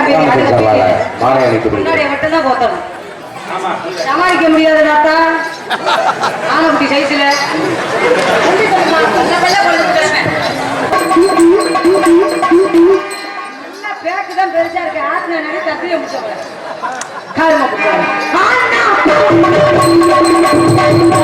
மாலை அணிக்கப்படுகிறது முன்னாடி மட்டும் தான் போத்தணும். சமாளிக்க முடியாத தாத்தா. ஆனக்குட்டி சைஸ்ல. பேக்கு தான் பெருசா இருக்கு. ஆத்துல நடி தப்பிய முடிச்சவங்க. காரணமா கொடுத்தாரு இந்த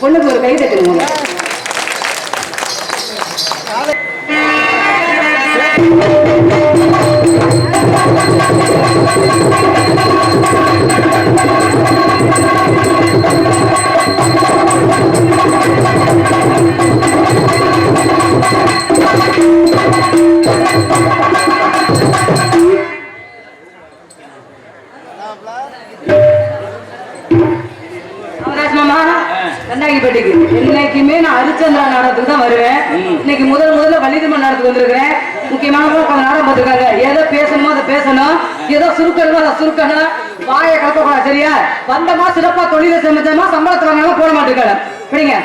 பொண்ணுக்கு ஒரு கை தட்டுங்க. என்னைக்குமே நான் ஹரிச்சந்திரா நாடகத்துக்கு தான் வருவேன். இன்னைக்கு முதல் முதல்ல வள்ளிதம்மன் நாடகத்துக்கு வந்திருக்கிறேன். முக்கியமான கொஞ்சம் நாடகம் பார்த்துருக்காங்க. எதை பேசணுமோ அதை பேசணும். ஏதோ சுருக்கணுமோ அதை சுருக்கணும். வாயை கலப்பக்கூடாது சரியா? வந்தமா சிறப்பா தொழிலை சமைச்சமா சம்பளத்தை வாங்காம போட மாட்டேங்கிறாங்க. பிடிங்க.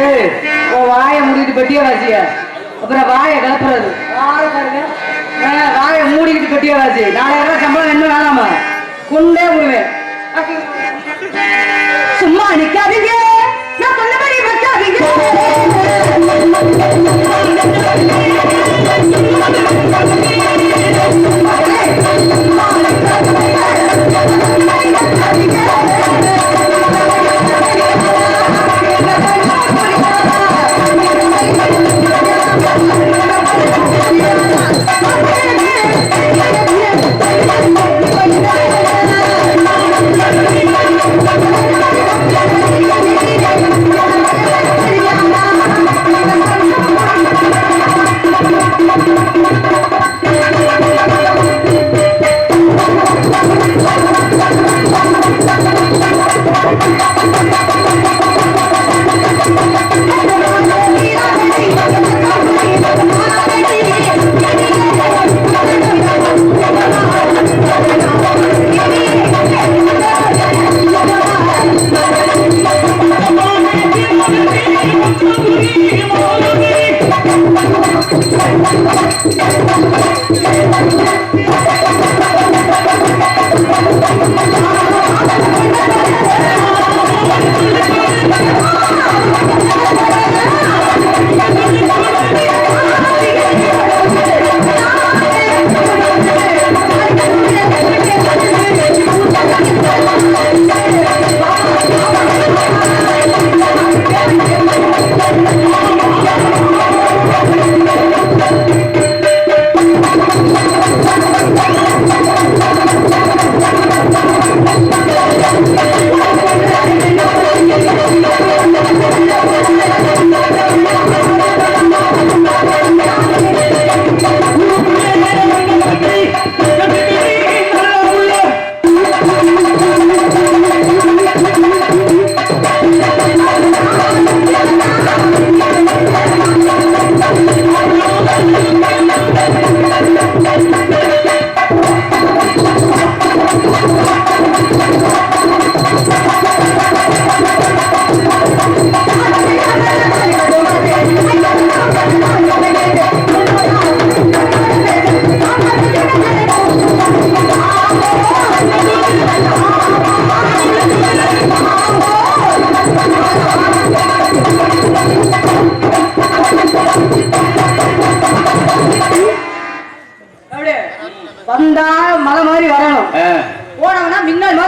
ஏய் வாயை மூடிட்டு பெட்டியா வாசிய அப்புறம் வாயை கலப்புறது. வாயை மூடிக்கிட்டு பெட்டியா வாசி நாலாயிரம் ரூபாய் சம்பளம் என்ன வேணாமா? கொண்டே விடுவேன் சும்மா நிக்காதீங்க நான் சொன்னபடி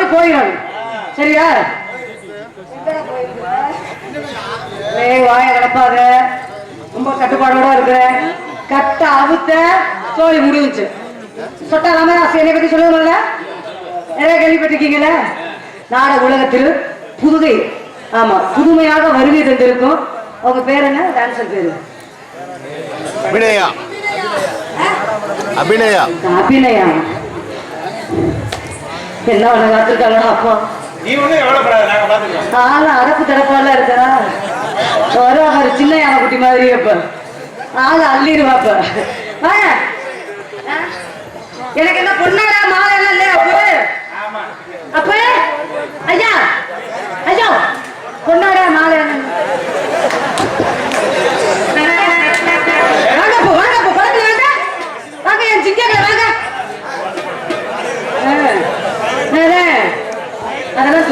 மாதிரி போயிடணும் சரியா? வாய கிடப்பாத ரொம்ப கட்டுப்பாடோட இருக்கிற கட்ட அவுத்த சோழி முடிஞ்சுச்சு. சொட்டா ராமதாஸ் என்னை பத்தி சொல்லுவாங்கல்ல நிறைய கேள்விப்பட்டிருக்கீங்கல்ல? நாடக உலகத்தில் புதுகை ஆமா புதுமையாக வருகை தந்திருக்கும். அவங்க பேர் என்ன? டான்சர் பேரு. வினயா அபிநயா. அபிநயா. என்ன அவனை காத்திருக்காங்களா அப்பா. நீ ஒண்ணும் எவ்வளவு நாங்க பாத்துக்கிறோம். ஆளு அரப்பு தடப்பால இருக்கா வரும் அவர் சின்ன யானை குட்டி மாதிரி அப்ப. ஆளு அள்ளிடுவாப்ப? எனக்கு என்ன பொண்ணாடா மாலை எல்லாம் இல்லையா அப்ப? அப்ப? ஐயா ஐயா பொண்ணாடா மாலை என்ன வாங்க அப்போ வாங்க அப்போ படத்துல வாங்க வாங்க என் சிங்கங்கள வாங்க ஆ. என்னது? அதெல்லாம்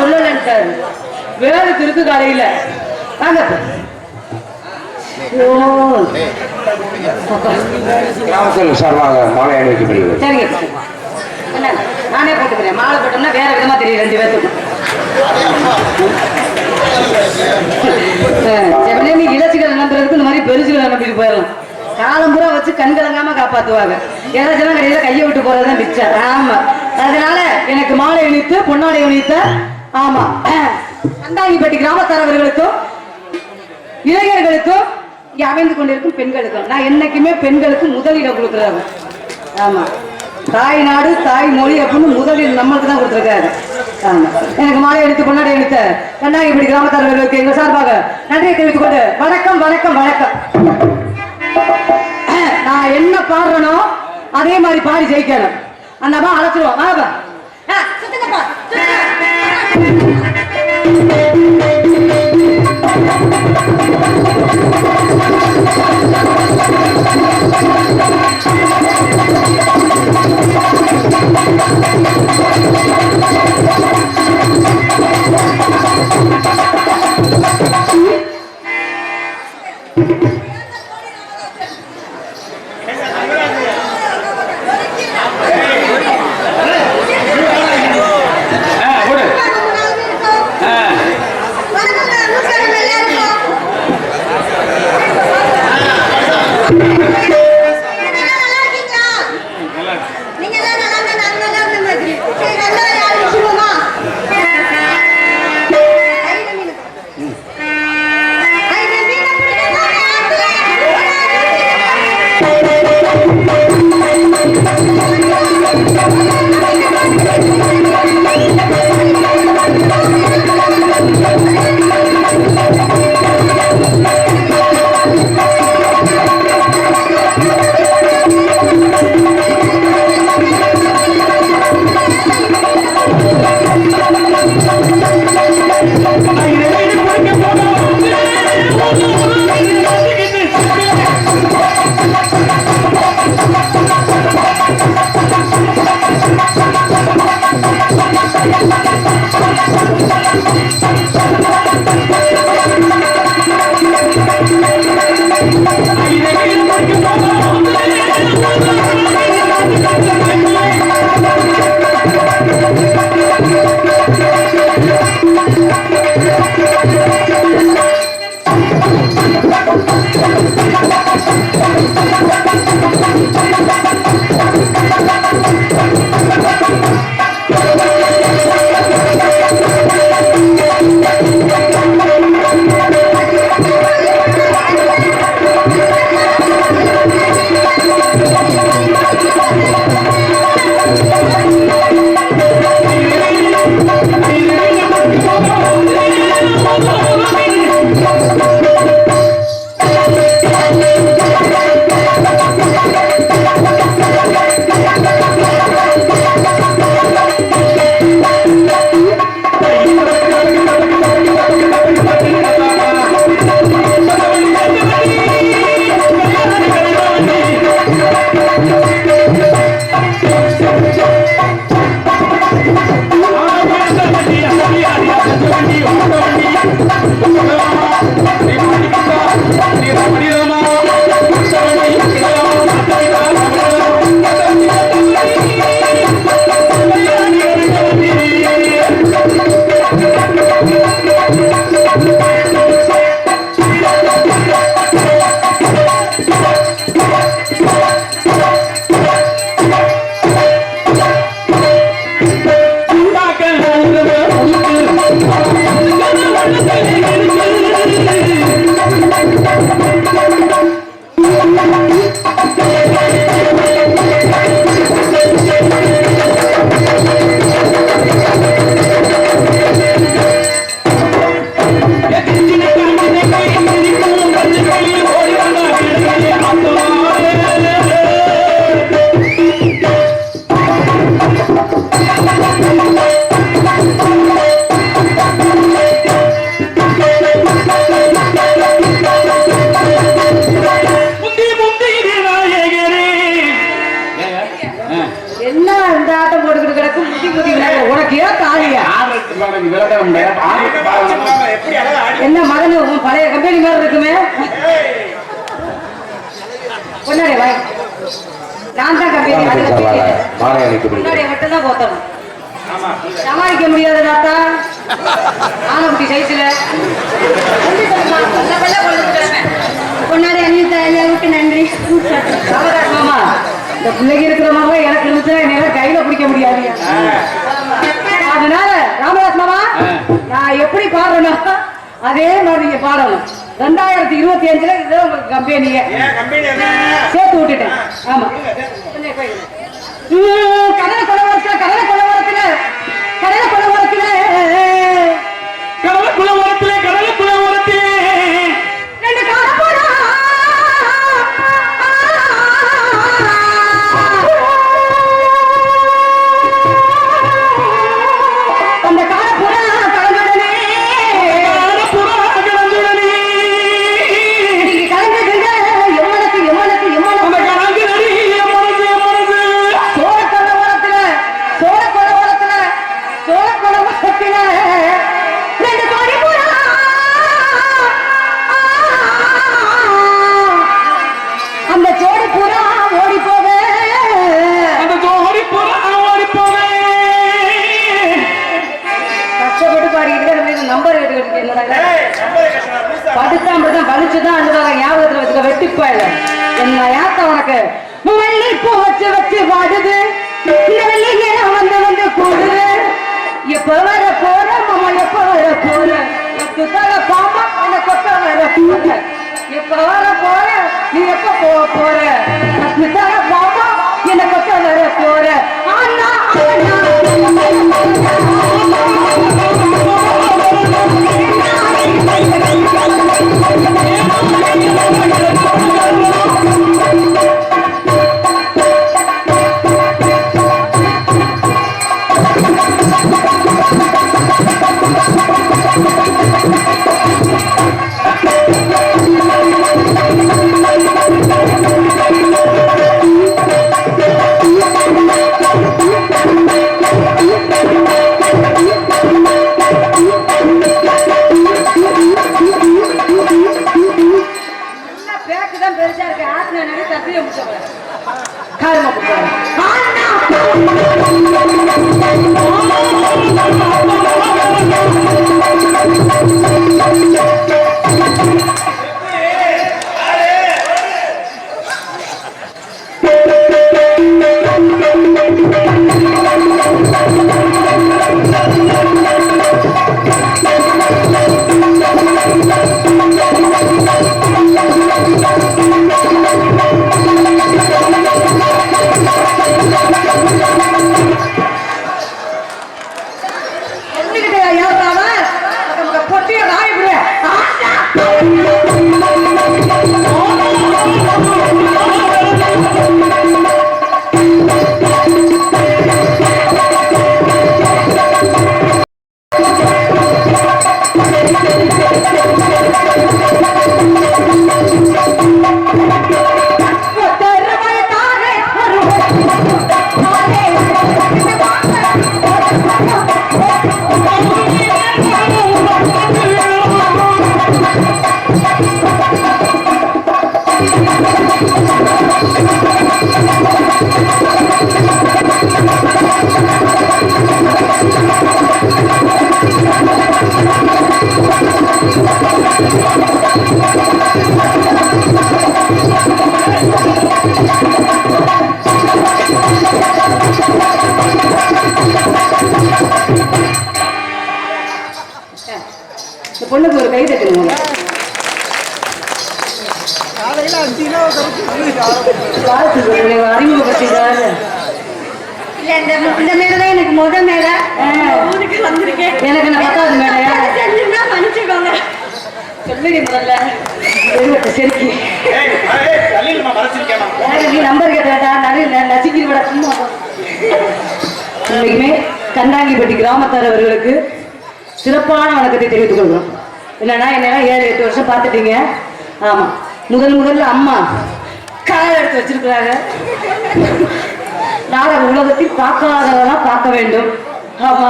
வேறு திருக்கு காலையில வாங்க மாலை அணிவிக்கப்படுகிறது சரிங்க சார். என்ன நானே போட்டுக்கிறேன். மாலை போட்டோம்னா வேற விதமா தெரியும் ரெண்டு பேர்த்துக்கும். செவனே இலச்சிகள் நம்புறதுக்கு இந்த மாதிரி பெருசுகளை நம்பிட்டு போயிடலாம். காலம் பூரா வச்சு கண் கலங்காம காப்பாத்துவாங்க. யாராச்சும் கடையில கையை விட்டு போறதுதான் மிச்சம் ஆமா. அதனால எனக்கு மாலை அணித்து பொன்னாடை அணித்த ஆமா. அந்தாங்கிப்பட்டி கிராமத்தாரவர்களுக்கும் இளைஞர்களுக்கும் இங்க அமைந்து கொண்டிருக்கும் பெண்களுக்கும் நான் என்னைக்குமே பெண்களுக்கு முதலிடம் கொடுக்குறாரு ஆமா. தாய் நாடு தாய் மொழி அப்படின்னு முதலில் நம்மளுக்கு தான் கொடுத்துருக்காரு. ஆமா. எனக்கு மாலை எடுத்து கொண்டாடி எடுத்த கண்ணாகிப்படி கிராமத்தாரர்களுக்கு எங்க சார்பாக நன்றியை தெரிவித்துக் கொண்டு வணக்கம் வணக்கம் வணக்கம். நான் என்ன பாடுறனோ அதே மாதிரி பாடி ஜெயிக்கணும். அந்த அம்மா அழைச்சிருவோம். வாங்க. ஆட்டம் போட்டுக்கிட்டு கிடக்கு. முட்டி முட்டி விளையாடு. உனக்கு ஏன் தாலியா விளக்கம் என்ன மகனு உன் பழைய கம்பெனி மாதிரி இருக்குமே? பொன்னாடி வாய். நான் தான் கம்பெனி முன்னாடி மட்டும் தான் போத்தணும். ஆமா சமாளிக்க முடியாத தாத்தா. ஆனக்குட்டி சைஸ்ல பொன்னாடி அணிவித்த ஐயாவுக்கு நன்றி. மாமா. இந்த பிள்ளைங்க இருக்கிற மாதிரி எனக்கு இருந்துச்சுன்னா என்னால கையில பிடிக்க முடியாது. அதனால ராமதாஸ் மாமா நான் எப்படி பாடுறேனோ அதே மாதிரி நீங்க பாடணும். ரெண்டாயிரத்தி இருபத்தி அஞ்சுல இது உங்களுக்கு கம்பெனிங்க ஏன் கம்பெனி என்ன? சேர்த்து விட்டுட்டேன். ஆமா. கடலை கொலவரத்துல கடலை கொலவரத்துல கடலை கொலவரத்துல வச்சுக்க வெட்டிப்பாயில என்ன யாத்த உனக்கு மல்லி பூ வச்சு வச்சு வாடுது. இந்த வெள்ளி நேரம் வந்து வந்து கூடுது. எப்ப வர போற மாமா எப்ப வர போற? எத்து தர பாமா என்ன கொத்த வர போற. எப்ப வர போற நீ எப்ப போக போற? எத்து தர பேக்கு தான் பெருசா இருக்கு. ஆத்மா நடி தப்பிய முடிச்சவங்க காரணம் ஒரு கை தட்டுங்க. சொல்லுங்க, அறிமுகப்படுத்திட்டாரு இல்ல இந்த இந்த மேல தான் எனக்கு முத மேல ஊருக்கு வந்திருக்கேன். எனக்கு என்ன பத்தாவது மேலையா செஞ்சுன்னா மன்னிச்சுக்கோங்க. முதல்ல. செருக்கி. எனக்கு நீ நம்பர் கேட்டா நிறைய நசுக்கி விட சும்மா இன்னைக்குமே கண்டாங்கிப்பட்டி கிராமத்தார் அவர்களுக்கு சிறப்பான வணக்கத்தை தெரிவித்துக் கொள்கிறோம். என்னன்னா என்னன்னா ஏழு எட்டு வருஷம் பார்த்துட்டீங்க. ஆமாம் முதல் முதல்ல அம்மா கால் எடுத்து வச்சிருக்கிறாங்க. நாங்கள் உலகத்தில் பார்க்காதவெல்லாம் பார்க்க வேண்டும். ஆமா.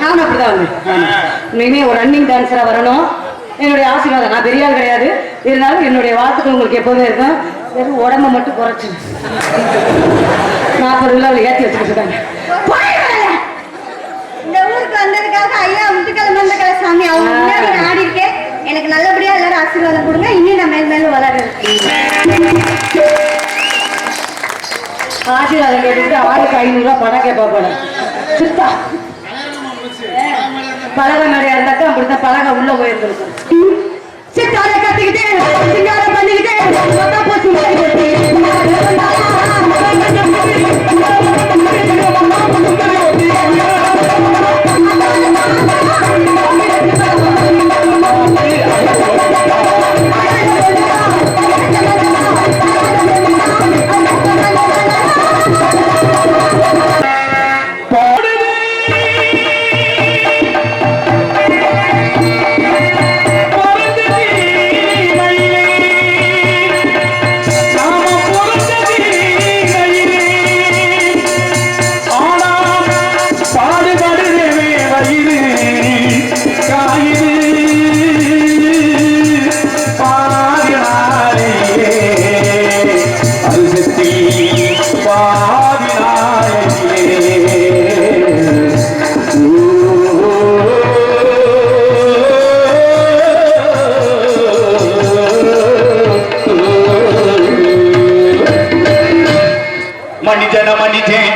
நானும் அப்படிதான் வந்தேன் இனிமே ஒரு ரன்னிங் டான்ஸரா வரணும். என்னுடைய ஆசீர்வாதம். நான் பெரிய ஆள் கிடையாது. இருந்தாலும் என்னுடைய வாழ்த்துக்கள் உங்களுக்கு எப்போதுமே இருக்கும். வெறும் உடம்பை மட்டும் குறைச்சு. நாற்பது உள்ள ஏற்றி வச்சுக்கிட்டு இருக்காங்க. இந்த ஊருக்கு வந்ததுக்காக ஐயா சாமி அவங்க முன்னாடி நான் ஆடி இருக்கேன். எனக்கு நல்லபடியா எல்லாரும் ஆசீர்வாதம் கொடுங்க. இன்னும் நான் மேல் மேலும் வளருவேன் ஆசீர்வாதம் கேட்டுட்டு ஆளுக்கு ஐநூறு ரூபாய் பணம் கேட்பா போல. சித்தா. பலகை மேடையா இருந்தாக்கா அப்படித்தான் பலகை உள்ள போயிருந்திருக்கும். சித்தாரை கத்திக்கிட்டு சிங்காரம் பண்ணிக்கிட்டு மொத்தம் பூசி జనమని జనమని జయ